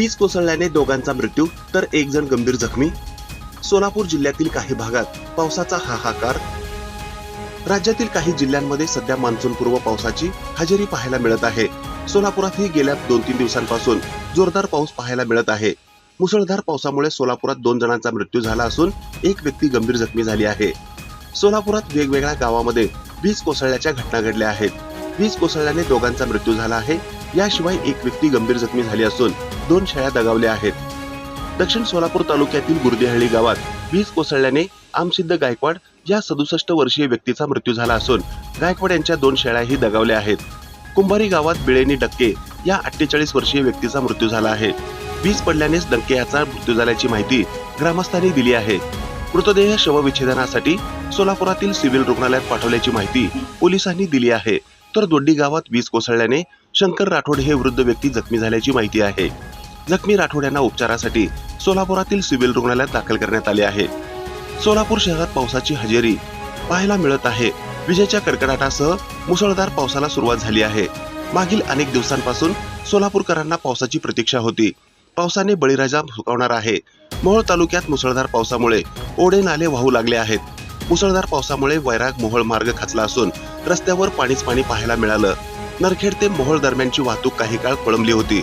वीज कोसळल्याने दोघांचा मृत्यू तर एक जण गंभीर जखमी. सोलापूर जिल्ह्यातील काही भागात पावसाचा हाहाकार. राज्यातील काही जिल्ह्यांमध्ये सध्या मान्सूनपूर्व पावसाची हजेरी पाहायला मिळत आहे. सोलापुरातही गेल्या दोन तीन दिवसांपासून जोरदार पाऊस पाहायला मिळत आहे. मुसळधार पावसामुळे सोलापुरात दोन जणांचा मृत्यू झाला असून एक व्यक्ती गंभीर जखमी झाली आहे. सोलापुरात वेगवेगळ्या गावामध्ये वीज कोसळल्याच्या घटना घडल्या आहेत. वीज कोसळल्याने दोघांचा मृत्यू झाला आहे. याशिवाय एक व्यक्ती गंभीर जखमी झाली असून दोन शाळा दगावल्या आहेत. दक्षिण सोलापूर तालुक्यातील गुर्देहळी गावात वीज कोसळल्याने आमसिद्ध गायकवाड या सदुसष्ट वर्षीय व्यक्तीचा मृत्यू झाला असून गायकवाड यांच्या दोन शेळ्याही दगावल्या आहेत. कुंभारी गावात बिळेनी डक्के या अठ्ठेचाळीस वर्षीय व्यक्तीचा मृत्यू झाला आहे. वीज पडल्यानेच डक्के याचा मृत्यू झाल्याची माहिती ग्रामस्थांनी दिली आहे. मृतदेह शवविच्छेदनासाठी सोलापुरातील सिव्हिल रुग्णालयात पाठवल्याची माहिती पोलिसांनी दिली आहे. तर दोड्डी गावात वीज कोसळल्याने शंकर राठोड हे वृद्ध व्यक्ती जखमी झाल्याची माहिती आहे. जखमी राठोड यांना उपचारासाठी सोलापुरातील सिव्हिल रुग्णालयात दाखल करण्यात आले आहे. सोलापूर शहरात पावसाची हजेरी पाहायला मिळत आहे. विजेच्या कडकडाटासह मुसळधार पावसाला सुरुवात झाली आहे. मागील अनेक दिवसांपासून सोलापूरकरांना पावसाची प्रतीक्षा होती. पावसाने बळीराजा सुकावणार आहे. मोहोळ तालुक्यात मुसळधार पावसामुळे ओढे नाले वाहू लागले आहेत. मुसळधार पावसामुळे वैराग मोहोळ मार्ग खचला असून रस्त्यावर पाणीच पाणी पाहायला मिळालं. नरखेड ते मोहोळ दरम्यानची वाहतूक काही काळ खोळंबली होती.